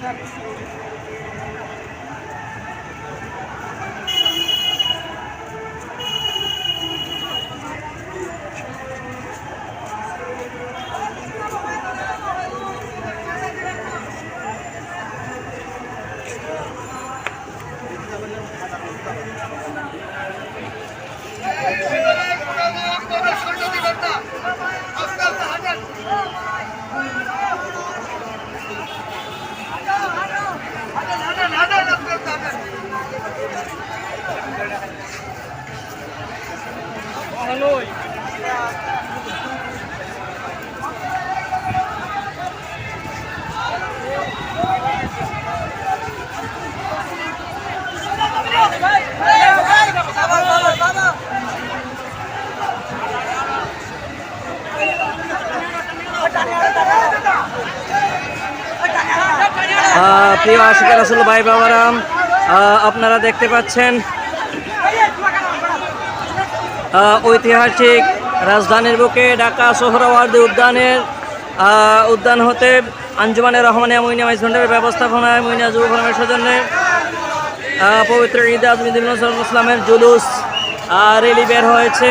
Thank you. আহ, প্রিয় আশিকা রাসুল ভাই বাবারাম আপনারা দেখতে পাচ্ছেন ঐতিহাসিক রাজধানীর বুকে ঢাকা সোহরাওয়ার্দী উদ্যানের উদ্যান হতে আঞ্জুমানের রহমানিয়া মুইনিয়া মাইজভান্ডারের ব্যবস্থাপনায় মুইনিয়া যুব ফোরামের সৌজন্যে পবিত্র ঈদ আজমিদুল ইসলামের জুলুস রেলি বের হয়েছে।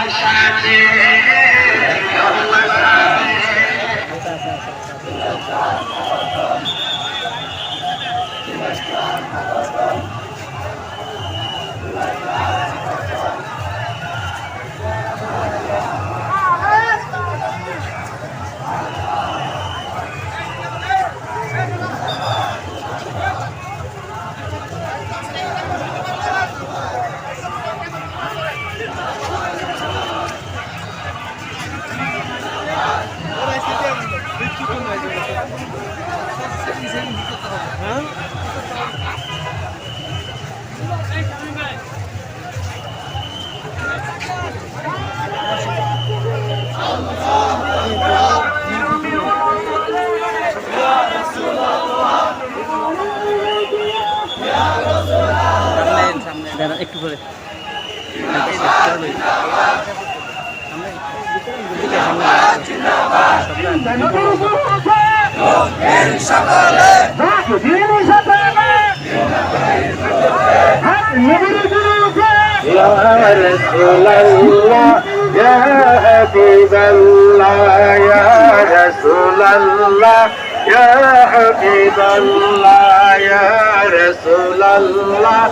আশাতে একটু করে يا رسول الله يا حبيب الله يا رسول الله يا حبيب الله يا رسول الله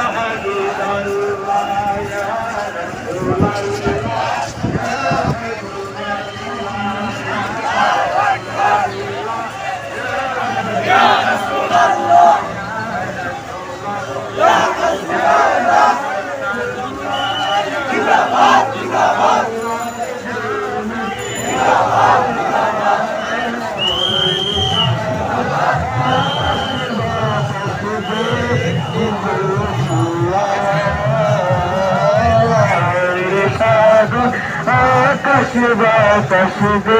আকাশ বাতাস দে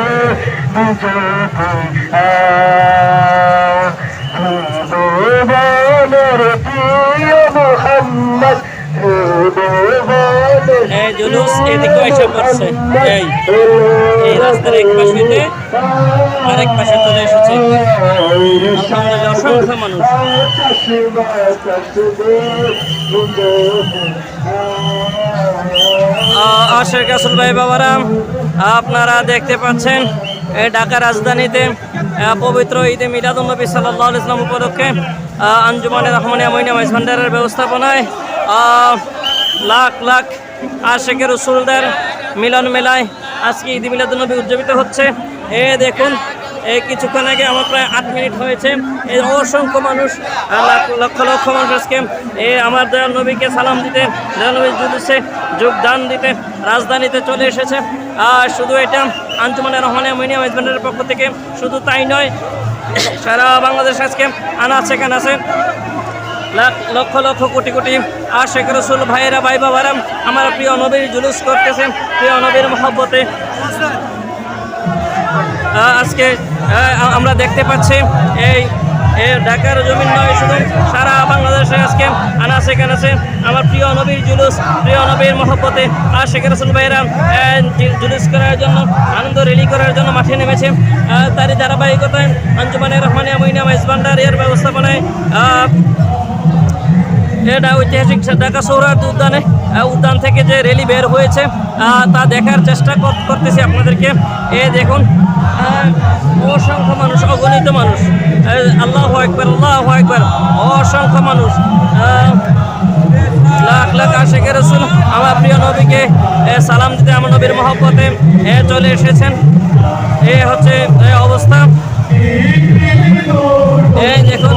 ভগবানের প্রিয় আরেক পাশে চলে এসেছে। অসংখ্য মানুষ। আহ, আশের কাসুল ভাই বাবারাম আপনারা দেখতে পাচ্ছেন ঢাকা রাজধানীতে পবিত্র ঈদে মিলাদুল্নবী সাল্লাহ ইসলাম উপলক্ষে আঞ্জুমানে রহমানিয়া মইনা মাইজ ভান্ডারের ব্যবস্থাপনায় লাখ লাখ আশেকের রসুলদের মিলন মেলায় আজকে ঈদ মিলাদুল্নবী উদযাপিত হচ্ছে। এ দেখুন এই কিছুক্ষণ আগে আমার প্রায় আট মিনিট হয়েছে। এই অসংখ্য মানুষ লক্ষ লক্ষ মানুষ আজকে, এ আমার দয়াল নবীকে সালাম দিতে, দয়াল নবী জুলুসে যোগদান দিতে, রাজধানীতে চলে এসেছে। আর শুধু এটা, আঞ্জুমানে রহমানিয়া মিনিয়াম হাজব্যান্ডের পক্ষ থেকে শুধু তাই নয়, সারা বাংলাদেশ আজকে আনাচে কানাচে, লাখ, লক্ষ লক্ষ কোটি কোটি আর আশেখ রসুল ভাইয়েরা ভাই বাবারা আমার প্রিয় নবীর জুলুস করতেছে, প্রিয় নবীর মহব্বতে। আজকে আমরা দেখতে পাচ্ছি এই ঢাকার জমিন নয়, শুধু সারা বাংলাদেশে আজকে আনাসে কানাসে আমার প্রিয় নবীর জুলুস, প্রিয় নবীর মহব্বতে আর শেখ রসুল ভাইরা জুলুস করার জন্য, আনন্দ রেলি করার জন্য মাঠে নেমেছে। তারই ধারাবাহিকতায় আঞ্জুমানের রহমানিয়া মইনা মাইজবান্ডার এর ব্যবস্থাপনায় এটা ঐতিহাসিক ঢাকা সৌরার্দ উদ্যানে উদ্যান থেকে যে রেলি বের হয়েছে তা দেখার চেষ্টা কর- করতেছি আপনাদেরকে। এ দেখুন অসংখ্য মানুষ, অগণিত মানুষ। আল্লাহ একবার আল্লাহ একবার অসংখ্য মানুষ। লাখ লাখ আশেখের রসুল, আমার প্রিয় নবীকে সালাম দিতে আমার নবীর মহব্বতে চলে এসেছেন। এ হচ্ছে অবস্থা। দেখুন।